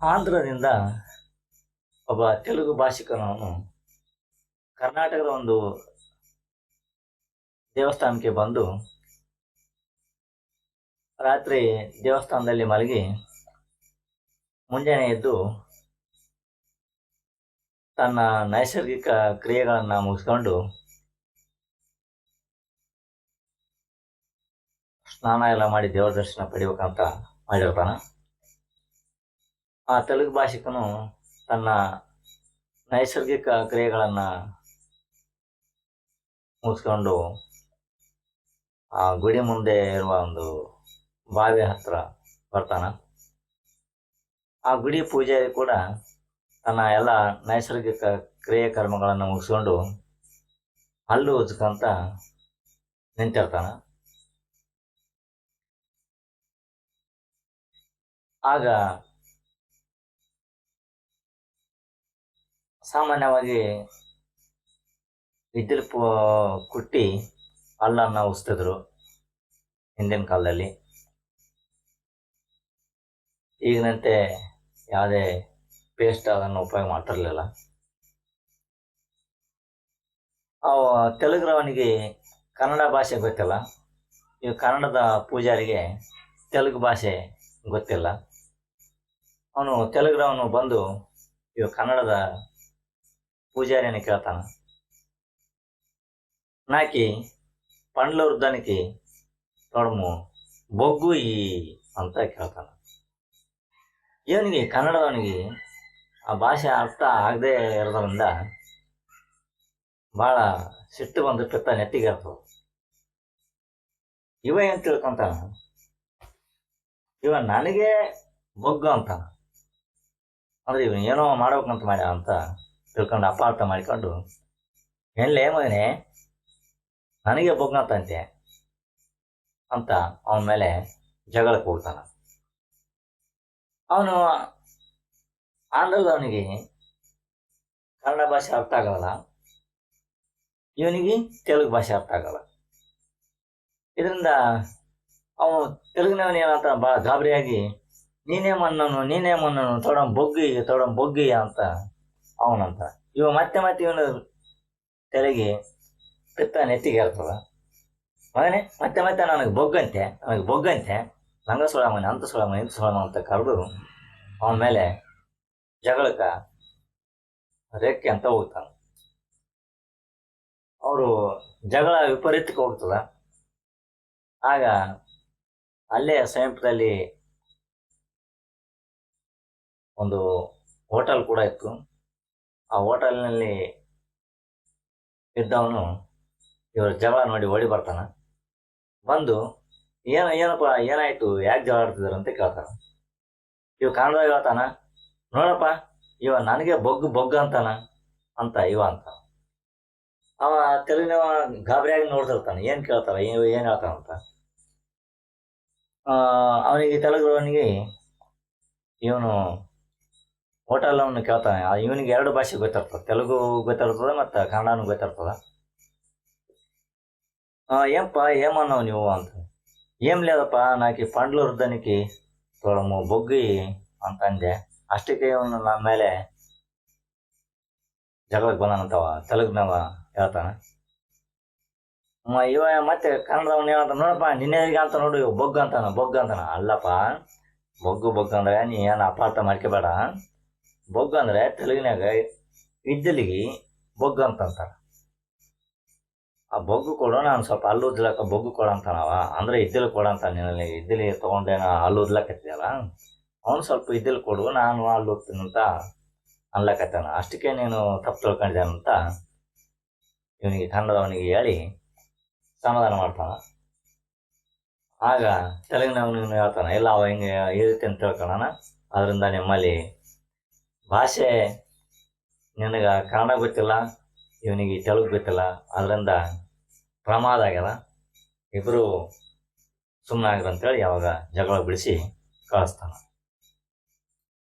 ಆಂಧ್ರದಿಂದ ಒಬ್ಬ ತೆಲುಗು ಭಾಷಿಕನವನು ಕರ್ನಾಟಕದ ಒಂದು ದೇವಸ್ಥಾನಕ್ಕೆ ಬಂದು ರಾತ್ರಿ ದೇವಸ್ಥಾನದಲ್ಲಿ ಮಲಗಿ ಮುಂಜಾನೆ ಎದ್ದು ತನ್ನ ನೈಸರ್ಗಿಕ ಕ್ರಿಯೆಗಳನ್ನು ಮುಗಿಸ್ಕೊಂಡು ಸ್ನಾನ ಎಲ್ಲ ಮಾಡಿ ದೇವರ ದರ್ಶನ ಪಡಿಬೇಕಂತ ಮಾಡಿರ್ತಾನ. ಆ ತೆಲುಗು ಭಾಷಿಕನು ತನ್ನ ನೈಸರ್ಗಿಕ ಕ್ರಿಯೆಗಳನ್ನು ಮುಗಿಸ್ಕೊಂಡು ಆ ಗುಡಿ ಮುಂದೆ ಇರುವ ಒಂದು ಬಾವಿ ಹತ್ರ ಬರ್ತಾನ. ಆ ಗುಡಿ ಪೂಜಾರಿ ಕೂಡ ತನ್ನ ಎಲ್ಲ ನೈಸರ್ಗಿಕ ಕ್ರಿಯೆ ಕರ್ಮಗಳನ್ನು ಮುಗಿಸ್ಕೊಂಡು ಹಲ್ಲು ಉಜ್ಕಂತ ನಿಂತಿರ್ತಾನ. ಆಗ ಸಾಮಾನ್ಯವಾಗಿ ವಿದ್ಯುತ್ ಪು ಕುಟ್ಟಿ ಅಲ್ಲನ್ನ ಉಸ್ತಿದ್ರು ಹಿಂದಿನ ಕಾಲದಲ್ಲಿ. ಈಗಿನಂತೆ ಯಾವುದೇ ಪೇಸ್ಟ್ ಅದನ್ನು ಉಪಯೋಗ ಮಾಡ್ತಿರಲಿಲ್ಲ. ಅವ ತೆಲುಗುರವನಿಗೆ ಕನ್ನಡ ಭಾಷೆ ಗೊತ್ತಿಲ್ಲ. ಈ ಕನ್ನಡದ ಪೂಜಾರಿಗೆ ತೆಲುಗು ಭಾಷೆ ಗೊತ್ತಿಲ್ಲ. ಅವನು ತೆಲುಗುರವನು ಬಂದು ಇವ ಕನ್ನಡದ పూజారిని కేతాను ನಾಕಿ పండ్ల వృద్ధానికి తోడము బొగ్గు ಅಂತ ಕೇಳ್ತಾನೆ. ಇವನಿಗೆ ಕನ್ನಡವನಿಗೆ ಆ ಭಾಷೆ ಅರ್ಥ ಆಗದೆ ಇರೋದ್ರಿಂದ ಭಾಳ ಸಿಟ್ಟು ಬಂದು ಪಿತ್ತ ನೆಟ್ಟಿಗೆ ಇವ ಏನು ತಿಳ್ಕೊಂತಾನ? ಇವ ನನಗೆ ಬೊಗ್ಗು ಅಂತಾನ. ಅಂದ್ರೆ ಇವನು ಏನೋ ಮಾಡ್ಬೇಕಂತ ಮಾಡ್ಯ ಅಂತ ತಿಳ್ಕೊಂಡು ಅಪಾರ್ಥ ಮಾಡಿಕೊಂಡು ಎಲ್ಲೇ ಮಗನೇ, ನನಗೆ ಬೊಗ್ನತ್ತಂತೆ ಅಂತ ಅವನ ಮೇಲೆ ಜಗಳಕ್ಕೆ ಹೋಗ್ತಾನ. ಅವನು ಆಂಧ್ರದವನಿಗೆ ಕನ್ನಡ ಭಾಷೆ ಅರ್ಥ ಆಗಲ್ಲ, ಇವನಿಗೆ ತೆಲುಗು ಭಾಷೆ ಅರ್ಥ ಆಗಲ್ಲ. ಇದರಿಂದ ಅವನು ತೆಲುಗಿನವನು ಏನಂತ ಭಾಳ ಗಾಬರಿಯಾಗಿ, ನೀನೇ ಮನ್ನನು ನೀನೇ ಮನ್ನನು, ತೊಡಂ ಬೊಗ್ಗಿ ತೊಡಂ ಬೊಗ್ಗಿ ಅಂತ ಅವನಂತ. ಇವ ಮತ್ತೆ ಮತ್ತೆ ಇವನು ತಲೆಗೆ ಪಿತ್ತ ನೆತ್ತಿಗೆ ಇರ್ತದ ಮಗನೇ, ಮತ್ತೆ ಮತ್ತೆ ನನಗೆ ಬೊಗ್ಗಂತೆ ನನಗೆ ಬೊಗ್ಗಂತೆ. ನಂಗ ಸೊಳಮನೆ ಅಂತ ಸೊಳಮನೆ ಇಂತ ಸುಳಮ ಅಂತ ಕರೆದು ಅವನ ಮೇಲೆ ಜಗಳಕ್ಕ ರೆಕ್ಕೆ ಅಂತ ಹೋಗ್ತಾನ. ಅವರು ಜಗಳ ವಿಪರೀತಕ್ಕೆ ಹೋಗ್ತದ. ಆಗ ಅಲ್ಲೇ ಸಮೀಪದಲ್ಲಿ ಒಂದು ಹೋಟೆಲ್ ಕೂಡ ಇತ್ತು. ಆ ಹೋಟೆಲ್ನಲ್ಲಿ ಇದ್ದವನು ಇವರು ಜಗಳ ನೋಡಿ ಓಡಿ ಬರ್ತಾನೆ. ಬಂದು, ಏನು, ಏನಪ್ಪ, ಏನಾಯಿತು? ಯಾಕೆ ಜಗಳ ಆಡ್ತಿದ್ರು? ಅಂತ ಕೇಳ್ತಾನೆ. ಇವ ಕಾಣ್ದಾಗ ಹೇಳ್ತಾನ, ನೋಡಪ್ಪ, ಇವ ನನಗೆ ಬೊಗ್ಗು ಬೊಗ್ಗು ಅಂತಾನ. ಅಂತ ಇವ ಅಂತ. ಅವ ತೆಲುಗಿನವ ಗಾಬರಿಯಾಗಿ ನೋಡ್ತಿರ್ತಾನೆ. ಏನು ಕೇಳ್ತಾರ ಇವ ಏನು ಹೇಳ್ತಾನಂತ ಅವನಿಗೆ ತೆಲುಗುವನಿಗೆ ಇವನು ಹೋಟೆಲ್ ಅವನು ಕೇಳ್ತಾನೆ ಆ ಇವನಿಗೆ ಎರಡು ಭಾಷೆ ಗೊತ್ತಿರ್ತದೆ ತೆಲುಗು ಗೊತ್ತಿರ್ತದೆ ಮತ್ತು ಕನ್ನಡನೂ ಗೊತ್ತಿರ್ತದೆ ఏంప ఏమన్నావు నువ్వు అంత ఏం లేదప్ప నాకు ఈ పండ్లు వృద్ధానికి చూడము బొగ్గి ಅಂತ ಅಂದೆ ಅಷ್ಟಕ್ಕೆ ಇವನು ನನ್ನ ಮೇಲೆ ಜಗಳಕ್ಕೆ ಬಂದಾನಂತವ ತೆಲುಗುನವ ಹೇಳ್ತಾನ ಮ ಇವ ಮತ್ತೆ ಕನ್ನಡದವನು ಹೇಳ್ತಾನ ನೋಡಪ್ಪ ನಿನ್ನೆರಿಗೆ ಅಂತ ನೋಡು ಇವ ಬೊಗ್ಗು ಅಂತಾನ ಬೊಗ್ಗು ಅಂತಾನ ಅಲ್ಲಪ್ಪ ಬೊಗ್ಗು ಬೊಗ್ಗು ಅಂದ್ರೆ ನೀ ಏನು ಅಪಾರ್ಥ ಮಾಡ್ಕೋಬೇಡ ಬೊಗ್ಗು ಅಂದ್ರೆ ತೆಲುಗಿನಾಗ ಇದ್ದಲಿಗೆ ಬೊಗ್ಗ ಅಂತಂತಾರೆ. ಆ ಬೊಗ್ಗು ಕೊಡೋ ನಾನು ಸ್ವಲ್ಪ ಹಲ್ಲು ಉದ್ಲಕ್ಕ ಬೊಗ್ಗು ಕೊಡು ಅಂತಾನವ. ಅಂದ್ರೆ ಇದ್ದಿಲು ಕೊಡು ಅಂತ ಇದ್ದಲಿ ತೊಗೊಂಡೇನ ಹಲ್ಲು ಉದ್ಲಕತ್ತಿದಲ್ಲ ಅವನು ಸ್ವಲ್ಪ ಇದ್ದಿಲು ಕೊಡು, ನಾನು ಹಲ್ಲು ಅಂತ ಅನ್ಲಕತ್ತಾನ. ಅಷ್ಟಕ್ಕೆ ನೀನು ತಪ್ಪು ತಿಳ್ಕೊಂಡಿದ್ದಾನಂತ ಇವನಿಗೆ ಕನ್ನಡದವನಿಗೆ ಹೇಳಿ ಸಮಾಧಾನ ಮಾಡ್ತಾನ. ಆಗ ತೆಲುಗಿನವನು ಹೇಳ್ತಾನೆ, ಇಲ್ಲ ಅವ ಹಿಂಗೆ ಈ ರೀತಿ ಅಂತ ತಿಳ್ಕೊಳ್ಳೋಣ ಅದರಿಂದ ನಿಮ್ಮಲ್ಲಿ ಭಾಷೆ ನಿನಗೆ ಕನ್ನಡ ಗೊತ್ತಿಲ್ಲ, ಇವನಿಗೆ ತೆಲುಗು ಗೊತ್ತಿಲ್ಲ ಅದರಿಂದ ಪ್ರಮಾದ ಆಗ್ಯದ. ಇಬ್ಬರು ಅಂತೇಳಿ ಯಾವಾಗ ಜಗಳ ಬಿಡಿಸಿ ಕಳಿಸ್ತಾನ.